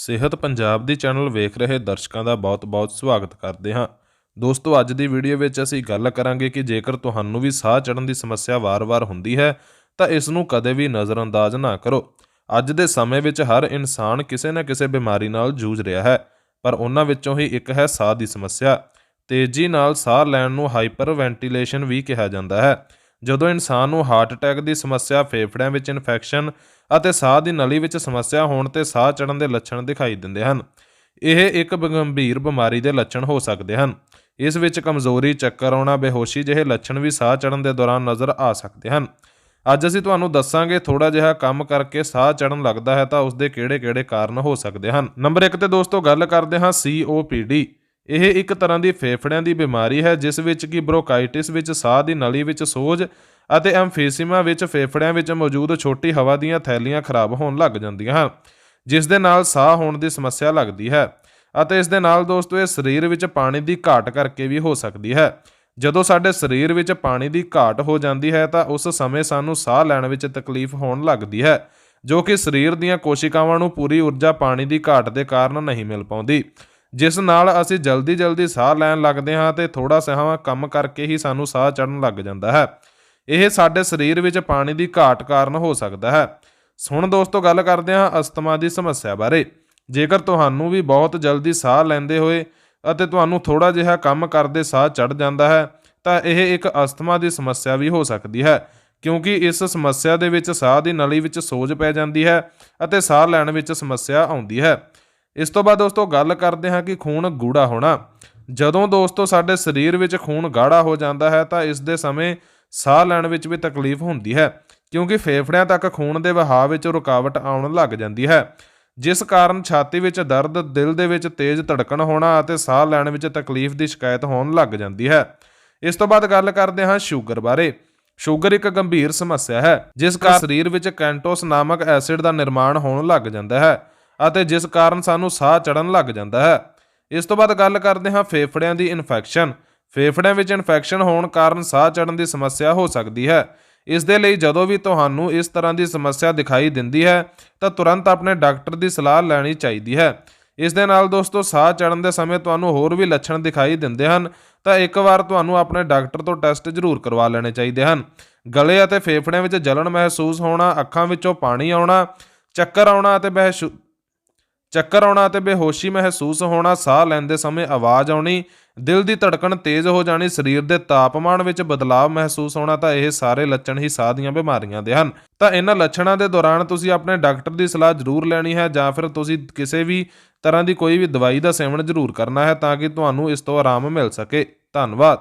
ਸਿਹਤ ਪੰਜਾਬ ਦੀ ਚੈਨਲ ਵੇਖ ਰਹੇ ਦਰਸ਼ਕਾਂ ਦਾ ਬਹੁਤ-ਬਹੁਤ ਸਵਾਗਤ ਕਰਦੇ ਹਾਂ। ਦੋਸਤੋ, ਅੱਜ ਦੀ ਵੀਡੀਓ ਵਿੱਚ ਅਸੀਂ ਗੱਲ ਕਰਾਂਗੇ ਕਿ ਜੇਕਰ ਤੁਹਾਨੂੰ ਵੀ ਸਾਹ ਚੜਨ ਦੀ ਸਮੱਸਿਆ ਵਾਰ-ਵਾਰ ਹੁੰਦੀ ਹੈ, ਤਾਂ ਇਸ ਨੂੰ ਕਦੇ ਵੀ ਨਜ਼ਰਅੰਦਾਜ਼ ਨਾ ਕਰੋ। ਅੱਜ ਦੇ ਸਮੇਂ ਵਿੱਚ ਹਰ ਇਨਸਾਨ ਕਿਸੇ ਨਾ ਕਿਸੇ ਬਿਮਾਰੀ ਨਾਲ ਜੂਝ ਰਿਹਾ ਹੈ, ਪਰ ਉਹਨਾਂ ਵਿੱਚੋਂ ਹੀ ਇੱਕ ਹੈ ਸਾਹ ਦੀ ਸਮੱਸਿਆ। ਤੇਜ਼ੀ ਨਾਲ ਸਾਹ ਲੈਣ ਨੂੰ ਹਾਈਪਰ ਵੈਂਟੀਲੇਸ਼ਨ ਵੀ ਕਿਹਾ ਜਾਂਦਾ ਹੈ। ਜਦੋਂ ਇਨਸਾਨ ਨੂੰ ਹਾਰਟ ਅਟੈਕ ਦੀ ਸਮੱਸਿਆ, ਫੇਫੜਿਆਂ ਵਿੱਚ ਇਨਫੈਕਸ਼ਨ ਅਤੇ ਸਾਹ ਦੀ ਨਲੀ ਵਿੱਚ ਸਮੱਸਿਆ ਹੋਣ ਤੇ ਸਾਹ ਚੜਨ ਦੇ ਲੱਛਣ ਦਿਖਾਈ ਦਿੰਦੇ ਹਨ, ਇਹ ਇੱਕ ਗੰਭੀਰ ਬਿਮਾਰੀ ਦੇ ਲੱਛਣ ਹੋ ਸਕਦੇ ਹਨ। ਇਸ ਵਿੱਚ ਕਮਜ਼ੋਰੀ, ਚੱਕਰ ਆਉਣਾ, ਬੇਹੋਸ਼ੀ ਜਿਹੇ ਲੱਛਣ ਵੀ ਸਾਹ ਚੜਨ ਦੇ ਦੌਰਾਨ ਨਜ਼ਰ ਆ ਸਕਦੇ ਹਨ। ਅੱਜ ਅਸੀਂ ਤੁਹਾਨੂੰ ਦੱਸਾਂਗੇ ਥੋੜਾ ਜਿਹਾ ਕੰਮ ਕਰਕੇ ਸਾਹ ਚੜਨ ਲੱਗਦਾ ਹੈ ਤਾਂ ਉਸ ਦੇ ਕਿਹੜੇ-ਕਿਹੜੇ ਕਾਰਨ ਹੋ ਸਕਦੇ ਹਨ। ਨੰਬਰ 1 ਤੇ ਦੋਸਤੋ, ਗੱਲ ਕਰਦੇ ਹਾਂ COPD ਇਹ ਇੱਕ ਤਰ੍ਹਾਂ ਦੀ ਫੇਫੜਿਆਂ ਦੀ ਬਿਮਾਰੀ ਹੈ, ਜਿਸ ਵਿੱਚ ਕਿ ਬ੍ਰੋਂਕਾਈਟਿਸ ਵਿੱਚ ਸਾਹ ਦੀ ਨਲੀ ਵਿੱਚ ਸੋਜ ਅਤੇ ਐਮਫੀਸੀਮਾ ਵਿੱਚ ਫੇਫੜਿਆਂ ਵਿੱਚ ਮੌਜੂਦ ਛੋਟੀ ਹਵਾ ਦੀਆਂ ਥੈਲੀਆਂ ਖਰਾਬ ਹੋਣ ਲੱਗ ਜਾਂਦੀਆਂ ਹਨ, ਜਿਸ ਦੇ ਨਾਲ ਸਾਹ ਹੋਣ ਦੀ ਸਮੱਸਿਆ ਲੱਗਦੀ ਹੈ ਅਤੇ ਇਸ ਦੇ ਨਾਲ ਦੋਸਤੋ ਇਹ ਸਰੀਰ ਵਿੱਚ ਪਾਣੀ ਦੀ ਘਾਟ ਕਰਕੇ ਵੀ ਹੋ ਸਕਦੀ ਹੈ। ਜਦੋਂ ਸਾਡੇ ਸਰੀਰ ਵਿੱਚ ਪਾਣੀ ਦੀ ਘਾਟ ਹੋ ਜਾਂਦੀ ਹੈ ਤਾਂ ਉਸ ਸਮੇਂ ਸਾਨੂੰ ਸਾਹ ਲੈਣ ਵਿੱਚ ਤਕਲੀਫ ਹੋਣ ਲੱਗਦੀ ਹੈ, ਜੋ ਕਿ ਸਰੀਰ ਦੀਆਂ ਕੋਸ਼ਿਕਾਵਾਂ ਨੂੰ ਪੂਰੀ ਊਰਜਾ ਪਾਣੀ ਦੀ ਘਾਟ ਦੇ ਕਾਰਨ ਨਹੀਂ ਮਿਲ ਪਾਉਂਦੀ। ਜਿਸ ਨਾਲ ਅਸੀਂ ਜਲਦੀ-ਜਲਦੀ ਸਾਹ ਲੈਣ ਲੱਗਦੇ ਹਾਂ ਤੇ ਥੋੜਾ ਸਮਾਂ ਕੰਮ ਕਰਕੇ ਹੀ ਸਾਨੂੰ ਸਾਹ ਚੜਨ ਲੱਗ ਜਾਂਦਾ ਹੈ। ਇਹ ਸਾਡੇ ਸਰੀਰ ਵਿੱਚ ਪਾਣੀ ਦੀ ਘਾਟ ਕਾਰਨ ਹੋ ਸਕਦਾ ਹੈ। ਹੁਣ ਦੋਸਤੋ ਗੱਲ ਕਰਦੇ ਹਾਂ ਅਸਥਮਾ ਦੀ ਸਮੱਸਿਆ ਬਾਰੇ। ਜੇਕਰ ਤੁਹਾਨੂੰ ਵੀ ਬਹੁਤ ਜਲਦੀ ਸਾਹ ਲੈਂਦੇ ਹੋਏ ਅਤੇ ਤੁਹਾਨੂੰ ਥੋੜਾ ਜਿਹਾ ਕੰਮ ਕਰਦੇ ਸਾਹ ਚੜ ਜਾਂਦਾ ਹੈ, ਤਾਂ ਇਹ ਇੱਕ ਅਸਥਮਾ ਦੀ ਸਮੱਸਿਆ ਵੀ ਹੋ ਸਕਦੀ ਹੈ, ਕਿਉਂਕਿ ਇਸ ਸਮੱਸਿਆ ਦੇ ਵਿੱਚ ਸਾਹ ਦੀ ਨਲੀ ਵਿੱਚ ਸੋਜ ਪੈ ਜਾਂਦੀ ਹੈ ਅਤੇ ਸਾਹ ਲੈਣ ਵਿੱਚ ਸਮੱਸਿਆ ਆਉਂਦੀ ਹੈ। ਇਸ ਤੋਂ ਬਾਅਦ ਦੋਸਤੋ ਗੱਲ ਕਰਦੇ ਹਾਂ ਕਿ ਖੂਨ ਗੂੜਾ ਹੋਣਾ। ਜਦੋਂ ਦੋਸਤੋ ਸਾਡੇ ਸਰੀਰ ਵਿੱਚ ਖੂਨ ਗਾੜਾ ਹੋ ਜਾਂਦਾ ਹੈ ਤਾਂ ਇਸ ਦੇ ਸਮੇਂ ਸਾਹ ਲੈਣ ਵਿੱਚ ਵੀ ਤਕਲੀਫ ਹੁੰਦੀ ਹੈ, ਕਿਉਂਕਿ ਫੇਫੜਿਆਂ ਤੱਕ ਖੂਨ ਦੇ ਵਹਾਅ ਵਿੱਚ ਰੁਕਾਵਟ ਆਉਣ ਲੱਗ ਜਾਂਦੀ ਹੈ। ਜਿਸ ਕਾਰਨ ਛਾਤੀ ਵਿੱਚ ਦਰਦ, ਦਿਲ ਦੇ ਵਿੱਚ ਤੇਜ਼ ਧੜਕਣ ਹੋਣਾ ਅਤੇ ਸਾਹ ਲੈਣ ਵਿੱਚ ਤਕਲੀਫ ਦੀ ਸ਼ਿਕਾਇਤ ਹੋਣ ਲੱਗ ਜਾਂਦੀ ਹੈ। ਇਸ ਤੋਂ ਬਾਅਦ ਗੱਲ ਕਰਦੇ ਹਾਂ ਸ਼ੂਗਰ ਬਾਰੇ। ਸ਼ੂਗਰ ਇੱਕ ਗੰਭੀਰ ਸਮੱਸਿਆ ਹੈ, ਜਿਸ ਕਾਰਨ ਸਰੀਰ ਵਿੱਚ ਕੈਂਟੋਸ ਨਾਮਕ ਐਸਿਡ ਦਾ ਨਿਰਮਾਣ ਹੋਣ ਲੱਗ ਜਾਂਦਾ ਹੈ। ਅਤੇ ਜਿਸ ਕਾਰਨ ਸਾਨੂੰ ਸਾਹ ਚੜਨ ਲੱਗ ਜਾਂਦਾ ਹੈ। ਇਸ ਤੋਂ ਬਾਅਦ ਗੱਲ ਕਰਦੇ ਹਾਂ ਫੇਫੜਿਆਂ ਦੀ ਇਨਫੈਕਸ਼ਨ। ਫੇਫੜਿਆਂ ਵਿੱਚ ਇਨਫੈਕਸ਼ਨ ਹੋਣ ਕਾਰਨ ਸਾਹ ਚੜਨ ਦੀ ਸਮੱਸਿਆ ਹੋ ਸਕਦੀ ਹੈ। ਇਸ ਦੇ ਲਈ ਜਦੋਂ ਵੀ ਤੁਹਾਨੂੰ ਇਸ ਤਰ੍ਹਾਂ ਦੀ ਸਮੱਸਿਆ ਦਿਖਾਈ ਦਿੰਦੀ ਹੈ, ਤਾਂ ਤੁਰੰਤ ਆਪਣੇ ਡਾਕਟਰ ਦੀ ਸਲਾਹ ਲੈਣੀ ਚਾਹੀਦੀ ਹੈ। ਇਸ ਦੇ ਨਾਲ ਦੋਸਤੋ, ਸਾਹ ਚੜਨ ਦੇ ਸਮੇਂ ਤੁਹਾਨੂੰ ਹੋਰ ਵੀ ਲੱਛਣ ਦਿਖਾਈ ਦਿੰਦੇ ਹਨ, ਤਾਂ ਇੱਕ ਵਾਰ ਤੁਹਾਨੂੰ ਆਪਣੇ ਡਾਕਟਰ ਤੋਂ ਟੈਸਟ ਜ਼ਰੂਰ ਕਰਵਾ ਲੈਣੇ ਚਾਹੀਦੇ ਹਨ। ਗਲੇ ਅਤੇ ਫੇਫੜਿਆਂ ਵਿੱਚ ਜਲਣ ਮਹਿਸੂਸ ਹੋਣਾ, ਅੱਖਾਂ ਵਿੱਚੋਂ ਪਾਣੀ ਆਉਣਾ, ਚੱਕਰ ਆਉਣਾ ਅਤੇ ਬਹਿਸ਼ੂ ਚੱਕਰ ਆਉਣਾ ਅਤੇ ਬੇਹੋਸ਼ੀ ਮਹਿਸੂਸ ਹੋਣਾ, ਸਾਹ ਲੈਂਦੇ ਸਮੇਂ ਆਵਾਜ਼ ਆਉਣੀ, ਦਿਲ ਦੀ ਧੜਕਣ ਤੇਜ਼ ਹੋ ਜਾਣੀ, ਸਰੀਰ ਦੇ ਤਾਪਮਾਨ ਵਿੱਚ ਬਦਲਾਅ ਮਹਿਸੂਸ ਹੋਣਾ ਤਾਂ ਇਹ ਸਾਰੇ ਲੱਛਣ ਹੀ ਸਾਹ ਦੀਆਂ ਬਿਮਾਰੀਆਂ ਦੇ ਹਨ। ਤਾਂ ਇਹਨਾਂ ਲੱਛਣਾਂ ਦੇ ਦੌਰਾਨ ਤੁਸੀਂ ਆਪਣੇ ਡਾਕਟਰ ਦੀ ਸਲਾਹ ਜ਼ਰੂਰ ਲੈਣੀ ਹੈ ਜਾਂ ਫਿਰ ਤੁਸੀਂ ਕਿਸੇ ਵੀ ਤਰ੍ਹਾਂ ਦੀ ਕੋਈ ਵੀ ਦਵਾਈ ਦਾ ਸੇਵਨ ਜ਼ਰੂਰ ਕਰਨਾ ਹੈ ਤਾਂ ਕਿ ਤੁਹਾਨੂੰ ਇਸ ਤੋਂ ਆਰਾਮ ਮਿਲ ਸਕੇ। ਧੰਨਵਾਦ।